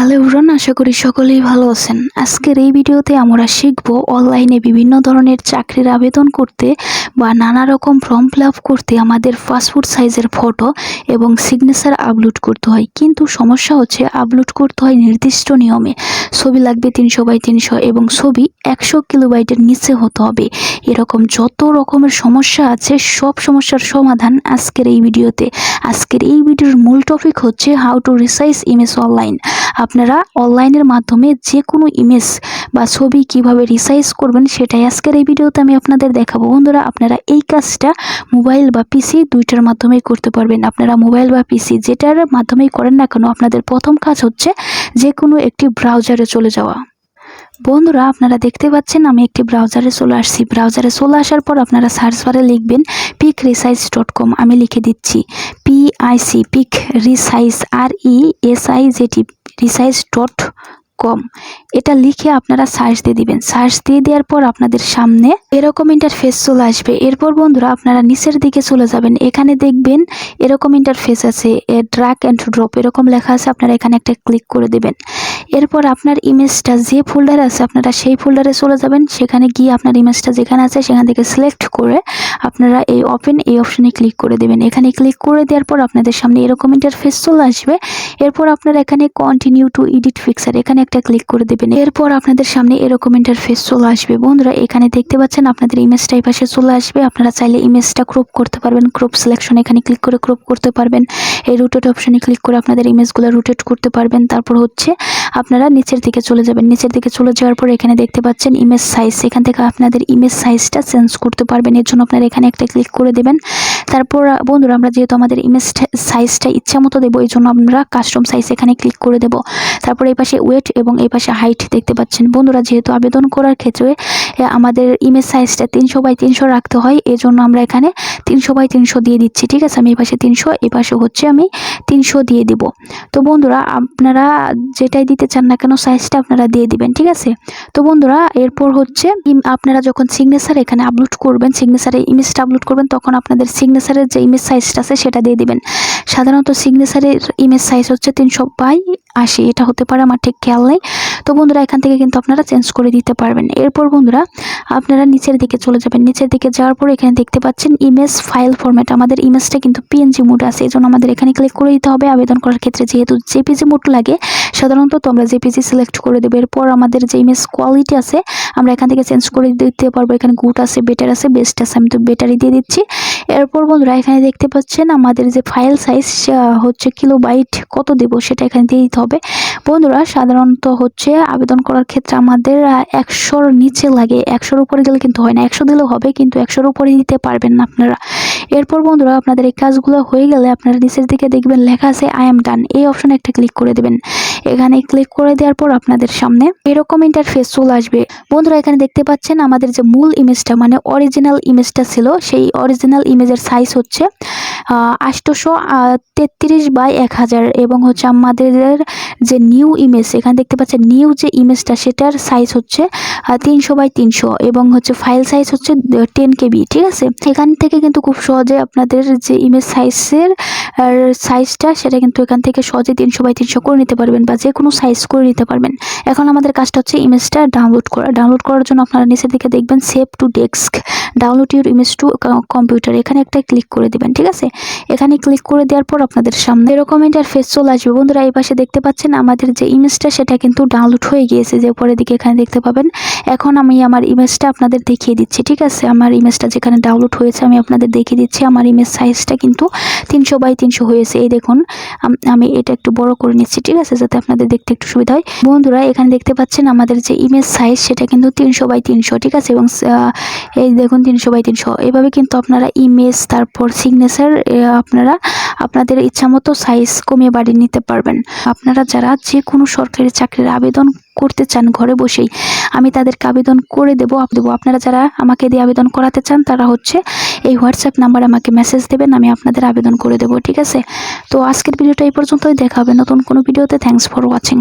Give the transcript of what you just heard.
Hello everyone আশা করি সকলেই ভালো আছেন। আজকের এই ভিডিওতে আমরা শিখব অনলাইনে বিভিন্ন ধরনের চাকরির আবেদন করতে বা নানা রকম ফর্ম ফিল করতে আমাদের পাসপোর্ট সাইজের ফটো এবং সিগনেচার আপলোড করতে হয়। কিন্তু সমস্যা হচ্ছে, আপলোড করতে হয় নির্দিষ্ট নিয়মে। ছবি লাগবে তিনশো বাই তিনশো এবং ছবি একশো কিলোবাইটের নিচে হতে হবে। এরকম যত রকমের সমস্যা আছে, সব সমস্যার সমাধান আজকের এই ভিডিওতে। আজকের এই ভিডিওর মূল টপিক হচ্ছে how to resize image online আপনারা অনলাইনের মাধ্যমে যে কোনো ইমেজ বা ছবি কীভাবে রিসাইজ করবেন সেটাই আজকের এই ভিডিওতে আমি আপনাদের দেখাবো। বন্ধুরা, আপনারা এই কাজটা মোবাইল বা পিসি দুইটার মাধ্যমেই করতে পারবেন। আপনারা মোবাইল বা পিসি যেটার মাধ্যমেই করেন না কেন, আপনাদের প্রথম কাজ হচ্ছে যে কোনো একটি ব্রাউজারে চলে যাওয়া। বন্ধুরা, আপনারা দেখতে পাচ্ছেন আমি একটি ব্রাউজারে চলে আসছি। ব্রাউজারে চলে আসার পর আপনারা সার্চ বারে লিখবেন পিক রিসাইজ ডট কম আমি লিখে দিচ্ছি P I C pic resize R E S I zed resize dot com এটা লিখে আপনারা সার্চ দিয়ে দিবেন। সার্চ দিয়ে দেওয়ার পর আপনাদের সামনে এরকম ইন্টারফেস চলে আসবে। এরপর বন্ধুরা আপনারা নিচের দিকে চলে যাবেন। এখানে দেখবেন এরকম ইন্টারফেস আছে ড্রাক অ্যান্ড ড্রপ এরকম লেখা আছে। আপনারা এখানে একটা ক্লিক করে দেবেন। এরপর আপনার ইমেজটা যে ফোল্ডার আছে, আপনারা সেই ফোল্ডারে চলে যাবেন। সেখানে গিয়ে আপনার ইমেজটা যেখানে আছে, সেখান থেকে সিলেক্ট করে আপনারা এই ওপেন এই অপশনে ক্লিক করে দেবেন। এখানে ক্লিক করে দেওয়ার পর আপনাদের সামনে এরকম ইন্টারফেস চলে আসবে। এরপর আপনারা এখানে কন্টিনিউ টু এডিট ফিক্সার এখানে একটা ক্লিক করে দেবেন। এরপর আপনাদের সামনে এরকম ইন্টারফেস চলে আসবে। বন্ধুরা, এখানে দেখতে পাচ্ছেন আপনাদের ইমেজটা এই পাশে চলে আসবে। আপনারা চাইলে ইমেজটা ক্রপ করতে পারবেন। ক্রপ সিলেকশন এখানে ক্লিক করে ক্রপ করতে পারবেন। এই রুটেট অপশনে ক্লিক করে আপনাদের ইমেজগুলো রুটেট করতে পারবেন। তারপর হচ্ছে আপনারা নিচের দিকে চলে যাবেন। নিচের দিকে চলে যাওয়ার পর এখানে দেখতে পাচ্ছেন ইমেজ সাইজ এখান থেকে আপনাদের ইমেজ সাইজটা চেঞ্জ করতে পারবেন। এর জন্য আপনারা এখানে একটা ক্লিক করে দেবেন। তারপর, বন্ধুরা, আমরা যেহেতু আমাদের ইমেজ সাইজটা ইচ্ছা মতো দেবো, এই জন্য আমরা কাস্টম সাইজ এখানে ক্লিক করে দেবো। তারপর এই পাশে ওয়েট এবং এই পাশে হাইট দেখতে পাচ্ছেন। বন্ধুরা, যেহেতু আবেদন করার ক্ষেত্রে আমাদের ইমেজ সাইজটা তিনশো বাই তিনশো রাখতে হয়, এই জন্য আমরা এখানে তিনশো বাই তিনশো দিয়ে দিচ্ছি, ঠিক আছে? আমি এই পাশে তিনশো, এই পাশে হচ্ছে আমি তিনশো দিয়ে দিব। তো বন্ধুরা, আপনারা যেটাই দিতে চান না কেন সাইজটা আপনারা দিয়ে দিবেন, ঠিক আছে? তো বন্ধুরা, এরপর হচ্ছে আপনারা যখন সিগনেচার এখানে আপলোড করবেন সিগনেচারে ইমেজটা আপলোড করবেন, তখন আপনাদের সিগনেচারের যে ইমেজ সাইজটা আছে, সেটা দিয়ে দিবেন। সাধারণত সিগনেচারের ইমেজ সাইজ হচ্ছে তিনশো বাই আশি, এটা হতে পারে আমার ঠিক খেয়াল নেই। তো বন্ধুরা, এখান থেকে কিন্তু আপনারা চেঞ্জ করে দিতে পারবেন। এরপর বন্ধুরা, আপনারা নিচের দিকে চলে যাবেন। নিচের দিকে যাওয়ার পর এখানে দেখতে পাচ্ছেন ইমেজ ফাইল ফরম্যাট আমাদের ইমেজটা কিন্তু পিএনজি মোড আছে, এই জন্য আমাদের এখানে ক্লিক করে দিতে হবে। আবেদন করার ক্ষেত্রে যেহেতু জেপিজি মোড লাগে, সাধারণত তোমরা জেপিজি সিলেক্ট করে দেবে, এরপর আমাদের যে ইমেজ কোয়ালিটি আছে, আমরা এখান থেকে চেঞ্জ করে দিতে পারব। এখানে গুড আছে বেটার আছে বেস্ট আছে, আমি তো বেটারই দিয়ে দিচ্ছি। এরপর বন্ধুরা, এখানে দেখতে পাচ্ছেন আমাদের যে ফাইল সাইজ হচ্ছে কিলো বাইট কত দেবো, সেটা এখানে দিয়ে দিতে হবে। বন্ধুরা, সাধারণত হচ্ছে আবেদন করার ক্ষেত্রে আমাদের একশোর নিচে লাগে, একশোর উপরে গেলে কিন্তু হয় না, একশো দিলেও হবে, কিন্তু একশোর উপরে দিতে পারবেন না আপনারা। এরপর বন্ধুরা আপনাদের এই কাজগুলো হয়ে গেলে আপনারা নিচের দিকে দেখবেন লেখা আছে আই এম ডান এই অপশনে একটা ক্লিক করে দেবেন। এখানে ক্লিক করে দেওয়ার পর আপনাদের সামনে এরকম ইন্টারফেস চলে আসবে। বন্ধুরা এখানে দেখতে পাচ্ছেন আমাদের যে মূল ইমেজটা মানে অরিজিনাল ইমেজটা ছিল, সেই অরিজিনাল ইমেজের সাইজ হচ্ছে আষ্টশো তেত্রিশ বাই এক হাজার এবং হচ্ছে আমাদের যে নিউ ইমেজ এখানে দেখতে পাচ্ছেন নিউ যে ইমেজটা সেটার সাইজ হচ্ছে তিনশো বাই তিনশো এবং হচ্ছে ফাইল সাইজ হচ্ছে টেন কেবি, ঠিক আছে? এখান থেকে কিন্তু খুব সহজে আপনাদের যে ইমেজ সাইজের সাইজটা সেটা কিন্তু এখান থেকে সহজে তিনশো বাই তিনশো করে নিতে পারবেন বা যে কোনো সাইজ করে নিতে পারবেন। এখন আমাদের কাজটা হচ্ছে ইমেজটা ডাউনলোড করা। ডাউনলোড করার জন্য আপনারা নিচের দিকে দেখবেন save to desk download your image to computer এখানে একটা ক্লিক করে দেবেন, ঠিক আছে? এখানে ক্লিক করে দেওয়ার পর আপনাদের সামনে এরকম ইন্টারফেস চলে আসবে। বন্ধুরা, এই পাশে দেখতে পাচ্ছেন আমাদের যে ইমেজটা সেটা কিন্তু ডাউনলোড হয়ে গিয়েছে। যে পরের দিকে এখানে দেখতে পাবেন। এখন আমি আমার ইমেজটা আপনাদের দেখিয়ে দিচ্ছি, ঠিক আছে? আমার ইমেজটা যেখানে ডাউনলোড হয়েছে, আমি আপনাদের দেখিয়ে দিচ্ছি। আমার ইমেজ সাইজটা কিন্তু তিনশো বাই তিনশো হয়েছে। এই দেখুন, আমি এটা একটু বড় করে নিচ্ছি, ঠিক আছে? যাতে আপনাদের দেখতে একটু সুবিধা হয়। বন্ধুরা, এখানে দেখতে পাচ্ছেন আমাদের যে ইমেজ সাইজ সেটা কিন্তু তিনশো বাই তিনশো, ঠিক আছে? এবং এই দেখুন তিনশো বাই তিনশো। এভাবে কিন্তু আপনারা ইমেজ তারপর সিগনেচার আপনারা আপনাদের ইচ্ছামতো সাইজ কমিয়ে বাড়িয়ে নিতে পারবেন। আপনারা যারা যে কোনো সরকারি চাকরির আবেদন করতে চান, ঘরে বসেই আমি তাদেরকে আবেদন করে দেবো দেবো। আপনারা যারা আমাকে দিয়ে আবেদন করাতে চান, তারা হচ্ছে এই হোয়াটসঅ্যাপ নাম্বারে আমাকে মেসেজ দেবেন, আমি আপনাদের আবেদন করে দেবো, ঠিক আছে? তো আজকের ভিডিওটা এই পর্যন্তই, দেখা হবে নতুন কোনো ভিডিওতে। Thanks for watching